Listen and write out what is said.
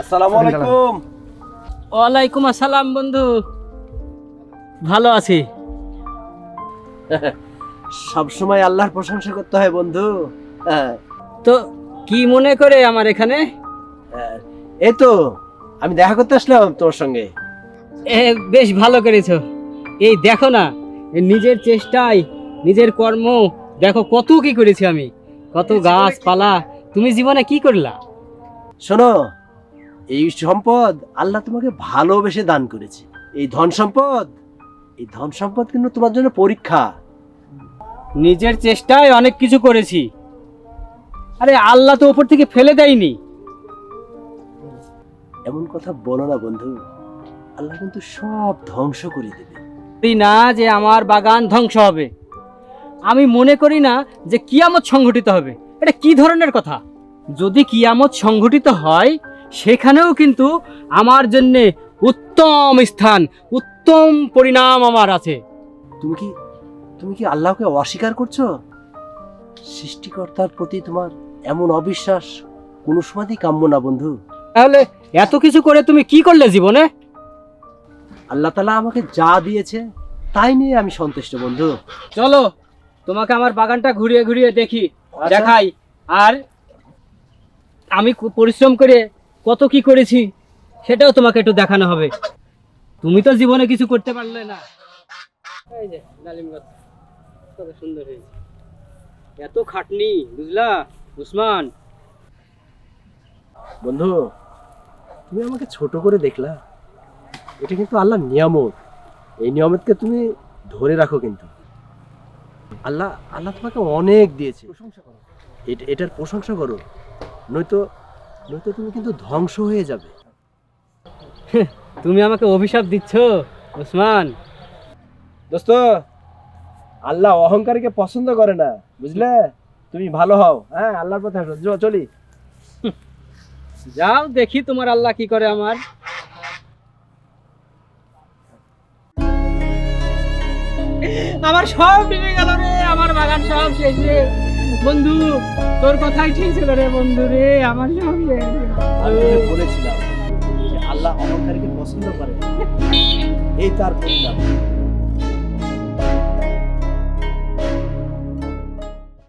আসসালামু আলাইকুম। ওয়ালাইকুম আসসালাম বন্ধু। ভালো আছি। সব সময় আল্লাহর প্রশংসা করতে হয় বন্ধু। তো কি মনে করে আমার এখানে? এই তো আমি দেখা করতে আসলাম তোর সঙ্গে। এ, বেশ ভালো করেছ। এই দেখো না নিজের চেষ্টায় নিজের কর্ম দেখো কত কি করেছি আমি। কত গাছপালা তুমি জীবনে কি করলা? শোনো এই সম্পদ আল্লাহ তোমাকে ভালোবেসে দান করেছে। এই ধন সম্পদ এই ধন সম্পদ কিন্তু তোমার জন্য পরীক্ষা। নিজের চেষ্টায় অনেক কিছু করেছি। আরে আল্লাহ তো ওপর থেকে ফেলে দেয়নি। এমন কথা বলো না বন্ধু। আল্লাহ কিন্তু সব ধ্বংস করে দেবে। না যে আমার বাগান ধ্বংস হবে। আমি মনে করি না যে কিয়ামত সংঘটিত হবে। এটা কি ধরনের কথা? যদি কিয়ামত সংঘটিত হয় সেখানেও কিন্তু আমার জন্য উত্তম স্থান উত্তম পরিণাম আমার আছে। তুমি কি তুমি কি আল্লাহকে অস্বীকার করছ? সৃষ্টিকর্তার প্রতি তোমার এমন অবিশ্বাস কোনো সময়ই কাম্য না বন্ধু। তাহলে এত কিছু করে তুমি কি করলে জীবনে? আল্লাহ তালা আমাকে যা দিয়েছে তাই নিয়ে আমি সন্তুষ্ট বন্ধু। চলো তোমাকে আমার বাগানটা ঘুরিয়ে ঘুরিয়ে দেখি আচ্ছা। দেখাই। আর আমি পরিশ্রম করে কত কি করেছি সেটাও তোমাকে একটু দেখানো হবে। তুমি তো জীবনে কিছু করতে পারলে না। এই যে ডালিম গাছ কত সুন্দর হয়েছে। এত খাটনি বুঝলা? উসমান। বন্ধু তুমি আমাকে ছোট করে দেখলা। এটা কিন্তু আল্লাহ নিয়ামত। এই নিয়ামতকে তুমি ধরে রাখো কিন্তু। আল্লাহ আল্লাহ তোমাকে অনেক দিয়েছে। প্রশংসা করো। এটার প্রশংসা করো। নয়তো নয়তো তুমি কিন্তু ধ্বংস হয়ে যাবে। তুমি আমাকে অভিশাপ দিচ্ছ উসমান দোস্ত আল্লাহ অহংকারীকে পছন্দ করে না বুঝলে? তুমি ভালো হও হ্যাঁ? আল্লাহর পথে চলি। যাও দেখি তোমার আল্লাহ কি করে আমার। আমার সব ডুবে গেল রে আমার বাগান সব শেষ বন্ধু, তোর কথাই ঠিক ছিল রে বন্ধু রে, আমার সঙ্গে আমি বলেছিলাম যে আল্লাহ অহংকারীকে পছন্দ করে। এই তার পরিণাম